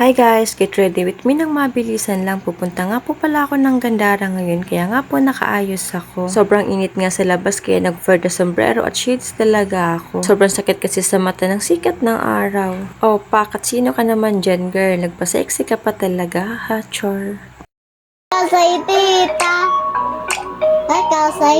Hi guys, get ready with me ng mabilisan lang. Pupunta nga po pala ako ng Gandara ngayon, kaya nga po nakaayos ako. Sobrang init nga sa labas, kaya nag-wear na sombrero at shades talaga ako. Sobrang sakit kasi sa mata ng sikat ng araw. Oh, pakat sino ka naman dyan, girl? Nagpa-sexy ka pa talaga, ha, chor? Kasay, tita. Ay, kasay.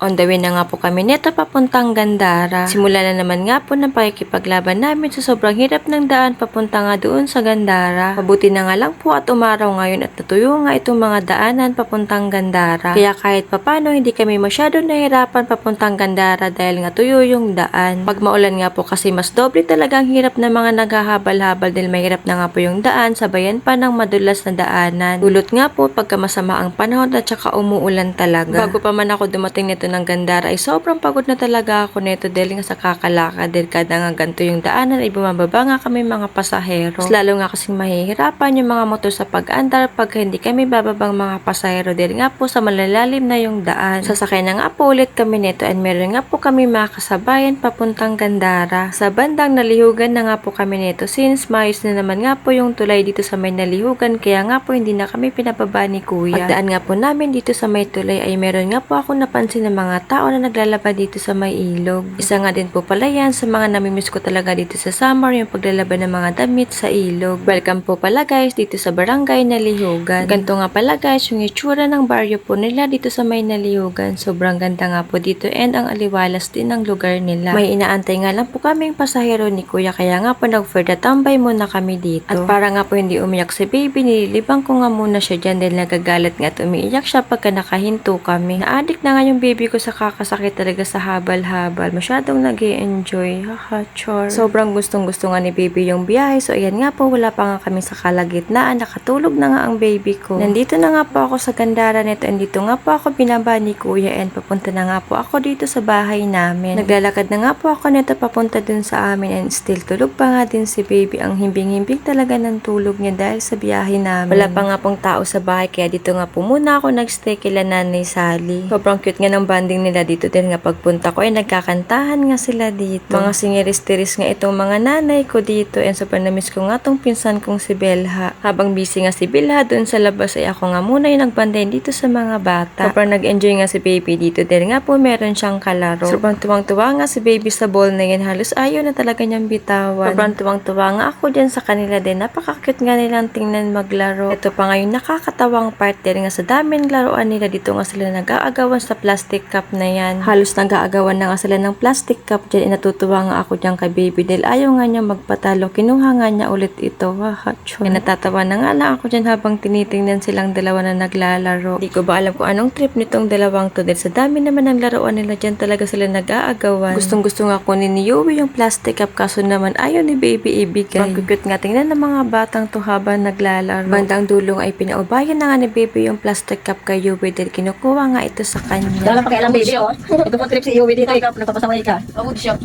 On the way na nga po kami neto papuntang Gandara. Simula na naman nga po ng pakikipaglaban namin sa sobrang hirap ng daan papunta nga doon sa Gandara. Mabuti na nga lang po at umaraw ngayon at natuyo nga itong mga daanan papuntang Gandara. Kaya kahit papano hindi kami masyado nahirapan papuntang Gandara dahil nga tuyo yung daan. Pag maulan nga po kasi mas doble talaga ang hirap ng mga naghahabal-habal dahil mahirap na nga po yung daan sabayan pa ng madulas na daanan. Dulot nga po pagka masama ang panahon at saka umuulan talaga. Bago pa man ako dumating nito ng Gandara ay sobrang pagod na talaga ako nito dahil nga sa kakalaka dahil kada nga ganito yung daanan ay bumababa nga kami mga pasahero. Mas lalo nga kasing mahihirapan yung mga motor sa pag-andar pag hindi kami bababang mga pasahero dahil nga po sa malalalim na yung daan. Sasakay na nga po ulit kami nito and meron nga po kami mga kasabayan papuntang Gandara. Sa bandang nalihugan na nga po kami nito since maayos na naman nga po yung tulay dito sa may nalihugan kaya nga po hindi na kami pinababa ni kuya. Pagdaan nga po namin dito sa may tulay ay meron nga po ako napansin ng mga tao na naglalaba dito sa may ilog. Isa nga din po pala yan sa mga namimiss ko talaga dito sa summer yung paglalaba ng mga damit sa ilog. Welcome po pala guys dito sa barangay Nalihugan. Ganto nga pala guys yung itsura ng baryo po nila dito sa may Nalihugan. Sobrang ganda nga po dito and ang aliwalas din ng lugar nila. May inaantay nga lang po kaming pasahero ni kuya kaya nga po nag-further tambay muna kami dito. At para nga po hindi umiyak si baby, nililibang ko nga muna siya dyan dahil nagagalit nga at umiiyak siya pagka nakahinto kami. Naadik na nga yung baby ko sa kakasakit talaga sa habal-habal. Masyadong nag enjoy Haha, chor. Sobrang gustong gusto nga ni baby yung biyahe. So ayan nga po, wala pa nga kami sa kalagitnaan. Nakatulog na nga ang baby ko. Nandito na nga po ako sa gandara nito and dito nga po ako binaba ni kuya and papunta na nga po ako dito sa bahay namin. Naglalakad na nga po ako nito papunta dun sa amin and still tulog pa nga din si baby. Ang himbing-himbing talaga ng tulog niya dahil sa biyahe namin. Wala pa nga pong tao sa bahay kaya dito nga po muna ako nagstay kila nanay Sally. Sobrang cute nga ng banding nila dito din nga pagpunta ko ay nagkakantahan nga sila dito. Mga singiris-tiris nga itong mga nanay ko dito and sobrang namiss ko nga tong pinsan kong si Belha. Habang busy nga si Belha doon sa labas ay ako nga muna yung nagbanday dito sa mga bata. Sobrang nag-enjoy nga si baby dito dahil nga po meron siyang kalaro. Sobrang tuwang-tuwa nga si baby sa ball na yan. Halos ayaw na talaga niyang bitawan. Sobrang tuwang-tuwa nga ako dyan sa kanila din. Napaka-cute nga nilang tingnan maglaro. Ito pa nga yung nakakatawang part dahil nga sa daming laruan nila dito nga sila nag-aagawan sa plastic cup na yan. Halos nag-aagawan na nga sila ng plastic cup dyan. Eh, natutuwa nga ako dyan kay baby dahil ayaw nga niya magpatalo. Kinuha nga niya ulit ito. Haha, chun. Kaya natatawa na nga lang ako dyan habang tinitingnan silang dalawa na naglalaro. Di ko ba alam kung anong trip nitong dalawang to dahil sa dami naman ng laruan nila dyan talaga sila nag-aagawan. Gustong gusto nga kunin ni Yui yung plastic cup kaso naman ayaw ni baby ibigay. Pagkukut nga tingnan ng mga batang to habang naglalaro. Bandang dulong ay pinaubayan na nga ni baby yung plastic cup kay Yui dahil kinukuha nga ito sa kanya. Wala pa kailang baby, oh. Nagpo-trip si Iwi dito, ikaw, nagpapasaway ka. Awod siya.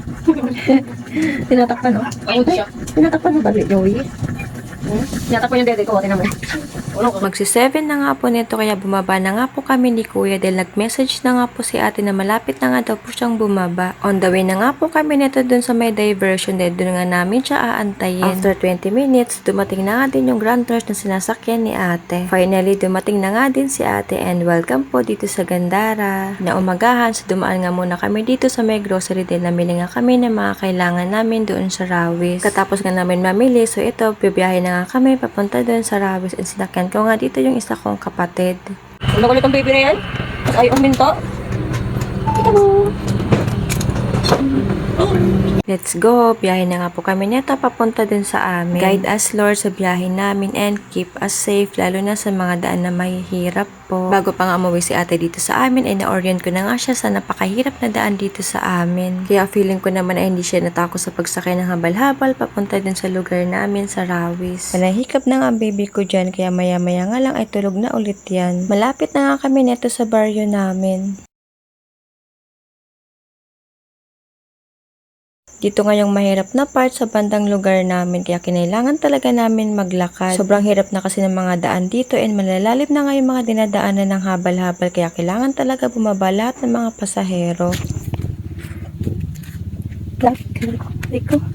Tinatakpan, oh. Awod siya. Tinatakpan mo ba, Joey? Hmm? Tinatakpan yung dede ko, tinan mo. Ulo ko. Magsi-7 na nga po nito kaya bumaba na nga po kami ni Kuya dahil nag-message na nga po si ate na malapit na nga daw po siyang bumaba. On the way na nga po kami nito dun sa may diversion dahil dun nga namin siya aantayin. After 20 minutes, dumating na nga din yung grand tours na sinasakyan ni ate. Finally, dumating na nga din si ate and welcome po dito sa Gandara. Na umagahan, so dumaan nga muna kami dito sa may grocery dahil namili nga kami ng mga kailangan namin doon sa Rawis. Katapos nga namin mamili, so ito, bibiyahe na nga kami papunta doon sa Rawis and sinakyan ko nga dito yung isa kong kapatid. Ulo ulit ang baby na yan. Ay uminto. Kita mo. Let's go! Biyahe na nga po kami nito papunta dun sa amin. Guide us Lord sa biyahe namin and keep us safe lalo na sa mga daan na mahihirap po. Bago pa nga umuwi si ate dito sa amin ay na-orient ko na nga siya sa napakahirap na daan dito sa amin. Kaya feeling ko naman ay hindi siya natakot sa pagsakay ng habal-habal papunta dun sa lugar namin sa Rawis. Nahikap na nga baby ko dyan kaya maya-maya nga lang ay tulog na ulit yan. Malapit na nga kami neto sa baryo namin. Dito nga yung mahirap na part sa bandang lugar namin kaya kinailangan talaga namin maglakad. Sobrang hirap na kasi ng mga daan dito and malalalim na nga mga dinadaanan ng habal-habal kaya kailangan talaga bumaba lahat ng mga pasahero. Liko.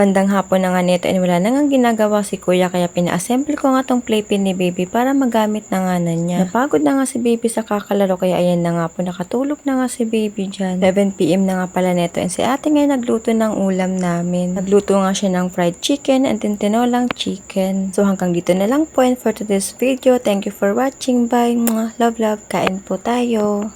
Bandang hapon na nga nito and wala na nga ginagawa si kuya kaya pina-assemble ko nga tong playpen ni baby para magamit na nga na niya. Napagod na nga si baby sa kakalaro kaya ayan na nga po nakatulog na nga si baby dyan. 7pm na nga pala neto and si ate ngayon nagluto ng ulam namin. Nagluto nga siya ng fried chicken and then tinolang chicken. So hanggang dito na lang po and for today's video. Thank you for watching. Bye. Mwah. Love love. Kain po tayo.